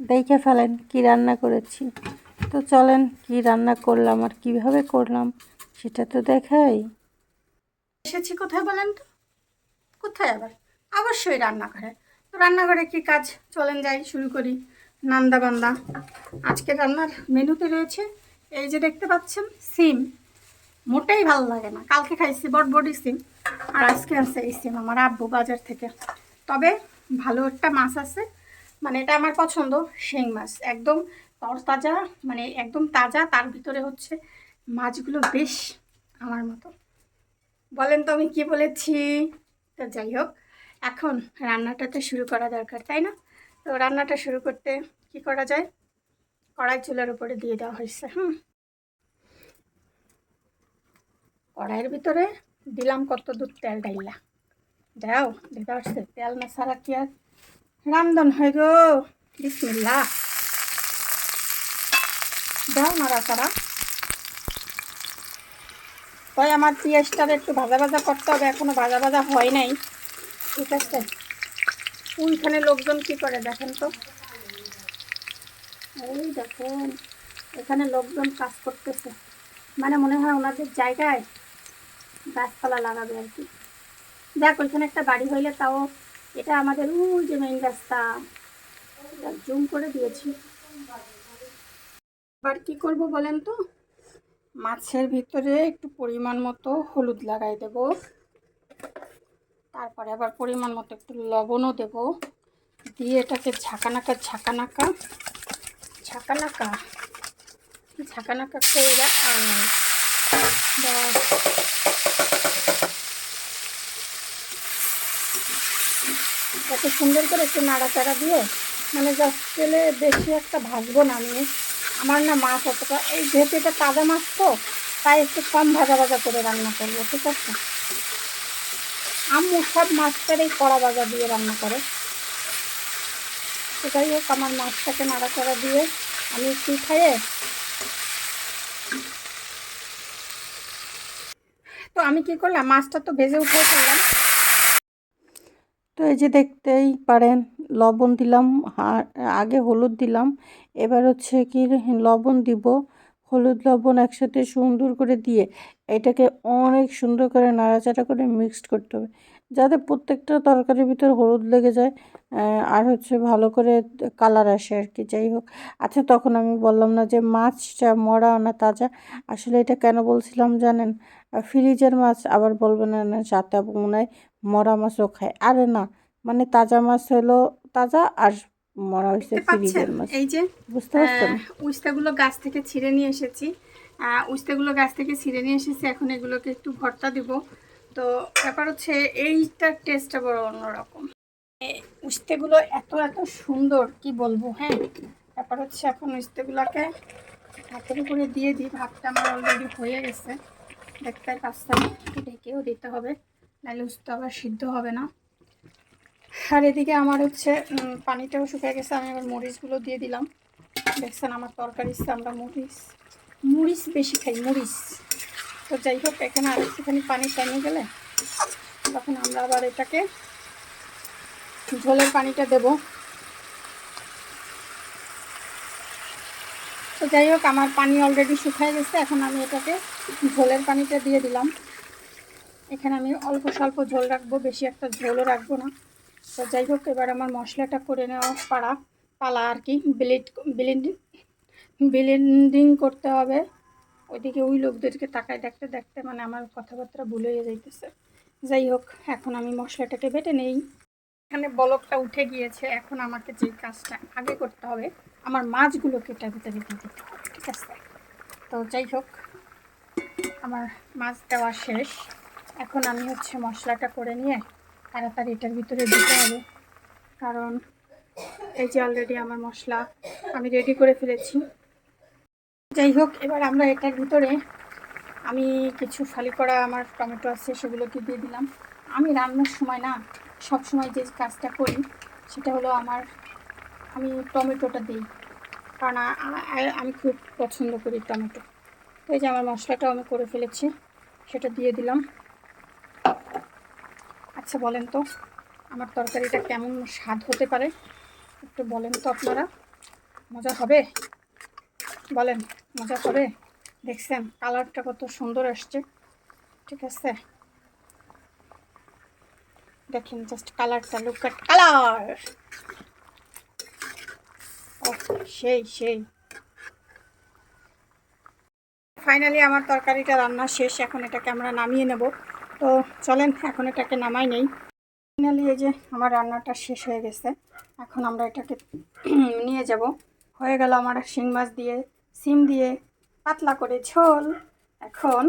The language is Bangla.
দেখে ফেলেন কি রান্না করেছি। তো চলেন, কি রান্না করলাম আর কীভাবে করলাম সেটা তো দেখাই। এসেছি কোথায় বলেন তো? কোথায় আবার? অবশ্যই রান্নাঘরে। তো রান্নাঘরে কি কাজ? চলেন যাই, শুরু করি। নান্দা বান্দা। আজকে রান্নার মেনুতে রয়েছে এই যে দেখতে পাচ্ছেন, সিম। মোটেই ভালো লাগে না। কালকে খাইছি বটবডি সিম আর আজকে আছে এই সিম আমার আব্বু বাজার থেকে। তবে ভালো একটা মাছ আছে মানে এটা আমার পছন্দ, শিং মাছ। একদম তরতাজা মানে একদম তাজা, তার ভিতরে হচ্ছে মাছগুলো বেশ আমার মতো। বলেন তো আমি কি বলেছি? তো যাই হোক, এখন রান্নাটা তো শুরু করা দরকার, তাই না? তো রান্নাটা শুরু করতে কি করা যায়? কড়াই চুলার উপরে দিয়ে দেওয়া হয়েছে, হুম। কড়াইয়ের ভিতরে দিলাম কত দূর তেল ডাইলা দাও পারছে তেল না সারা কি আর রামদন হয় গো। বিসমিল্লা দাও নাড়া সারা তাই আমার পেঁয়াজটার একটু ভাজা ভাজা করতে হবে, এখনও ভাজা ভাজা হয় নাই। ঠিক আছে। ওইখানে লোকজন কি করে দেখেন তো? এই দেখেন, এখানে লোকজন কাজ করতেছে। মানে মনে হয় ওনাদের জায়গায় গাছপালা লাগাবে আর কি। দেখ, ওইখানে একটা বাড়ি হইলে তাও এটা আমাদের, ওই যে মেইন রাস্তা। জুম করে দিয়েছি। এবার কি করব বলেন তো? মাছের ভিতরে একটু পরিমাণ মতো হলুদ লাগাই দেব। তারপরে আবার পরিমাণ মতো একটু লবণও দেব। দিয়ে এটাকে ঝাঁকানাকা ঝাঁকানাকা ঝাঁকানাকা ঝাঁকানাকা আর ব্যাস। এত সুন্দর করে একটু নাড়াচাড়া দিয়ে মানে জাস্ট তেলে বেশি একটা ভাজবো না আমি। আমার না মাছ অতটা এই যেহেতু এটা তাজা মাছ তো, তাই একটু কম ভাজা ভাজা করে রান্না করব, ঠিক আছে? আম্মু সব মাছটার এই কড়া ভাজা দিয়ে রান্না করে। যাই হোক, আমার মাছটাকে নাড়াচাড়া দিয়ে আমি একটু খাইয়ে তো আমি কি করলাম? মাছটা তো ভেজে উঠে ফেললাম। তো এই যে দেখতেই পারেন, লবণ দিলাম আগে হলুদ দিলাম। এবার হচ্ছে কি লবণ দিব, হলুদ লবণ একসাথে সুন্দর করে দিয়ে এটাকে অনেক সুন্দর করে নাড়াচাড়া করে মিক্সড করতে হবে, যাতে প্রত্যেকটা তরকারির ভিতর হলুদ লেগে যায় আর হচ্ছে ভালো করে কালার আসে আর কি, যাই হোক। আচ্ছা তখন আমি বললাম না যে মাছটা মরা না তাজা, আসলে এটা কেন বলছিলাম জানেন? ফ্রিজের মাছ আবার বলবেন না সাথে মনে হয় মরা মাছও খায়। আরে না মানে তাজা মাছ হলো তাজা আর মরা হয়েছে ফ্রিজের মাছ। এই যে বুঝতে পারছেন? উস্তাগুলো গাছ থেকে ছিঁড়ে নিয়ে এসেছি। উস্তাগুলো গাছ থেকে ছিঁড়ে নিয়ে এসেছি এখন এগুলোকে একটু ভর্তা দিব। তো ব্যাপার হচ্ছে এইটার টেস্টটা বড় অন্যরকম। উস্তেগুলো এত এত সুন্দর কি বলব হ্যাঁ? ব্যাপার হচ্ছে এখন উস্তেগুলোকে হাতের উপরে দিয়ে দিই ভাতটা আমার অলরেডি হয়ে গেছে। দেখতে পাচ্ছেন একটু ঢেকেও দিতে হবে। নাহলে উস্তে আবার সিদ্ধ হবে না। আর এদিকে আমার হচ্ছে পানিটাও শুকিয়ে গেছে, আমি আবার মরিচগুলো দিয়ে দিলাম। দেখছেন আমার তরকারি আমরা মরিচ মরিচ বেশি খাই, মরিচ। তো যাই হোক, এখানে আর একটুখানি পানি টানিয়ে গেলে তখন আমরা আবার এটাকে ঝোলের পানিটা দেব। তো যাই হোক, আমার পানি অলরেডি শুকিয়ে গেছে, এখন আমি এটাকে ঝোলের পানিটা দিয়ে দিলাম। এখানে আমি অল্প স্বল্প ঝোল রাখব, বেশি একটা ঝোলও রাখব না। তো যাই হোক, এবার আমার মশলাটা করে নেওয়া পাড়া পালা আর কি। ব্লেড ব্লেন্ডিং ব্লেন্ডিং করতে হবে। ওইদিকে ওই লোকদেরকে তাকায় দেখতে দেখতে মানে আমার কথাবার্তা ভুলে যাইতেছে। যাই হোক, এখন আমি মশলাটাকে বেটে নেই। এখানে বলকটা উঠে গিয়েছে, এখন আমাকে যে কাজটা আগে করতে হবে, আমার মাছগুলোকে এটার ভিতরে দিতে হবে, ঠিক আছে? তো যাই হোক, আমার মাছ দেওয়া শেষ। এখন আমি হচ্ছে মশলাটা করে নিয়ে তাড়াতাড়ি এটার ভিতরে দিতে হবে। কারণ এই যে অলরেডি আমার মশলা আমি রেডি করে ফেলেছি। যাই হোক, এবার আমরা এটার ভিতরে আমি কিছু ফালি করা আমার টমেটো আছে, সেগুলোকে দিয়ে দিলাম। আমি রান্নার সময় না সব সময় যে কাজটা করি, সেটা হলো আমার আমি টমেটোটা দিই। কারণ আমি খুব পছন্দ করি টমেটো। এই যে আমার মশলাটাও আমি করে ফেলেছি, সেটা দিয়ে দিলাম। আচ্ছা বলেন তো, আমার তরকারিটা কেমন স্বাদ হতে পারে? একটু বলেন তো আপনারা। মজা হবে? বলেন, মজা হবে? দেখছেন, কালারটা কত সুন্দর আসছে। ঠিক আছে? দেখেন জাস্ট কালারটা লুক এট কালার সেই সেই। ফাইনালি আমার তরকারিটা রান্না শেষ। এখন এটাকে আমরা নামিয়ে নেব। তো চলেন, এখন এটাকে নামাই নেই। ফাইনালি এই যে আমার রান্নাটা শেষ হয়ে গেছে, এখন আমরা এটাকে নিয়ে যাব। হয়ে গেল আমার শিং মাছ দিয়ে সিম দিয়ে পাতলা করে ঝোল। এখন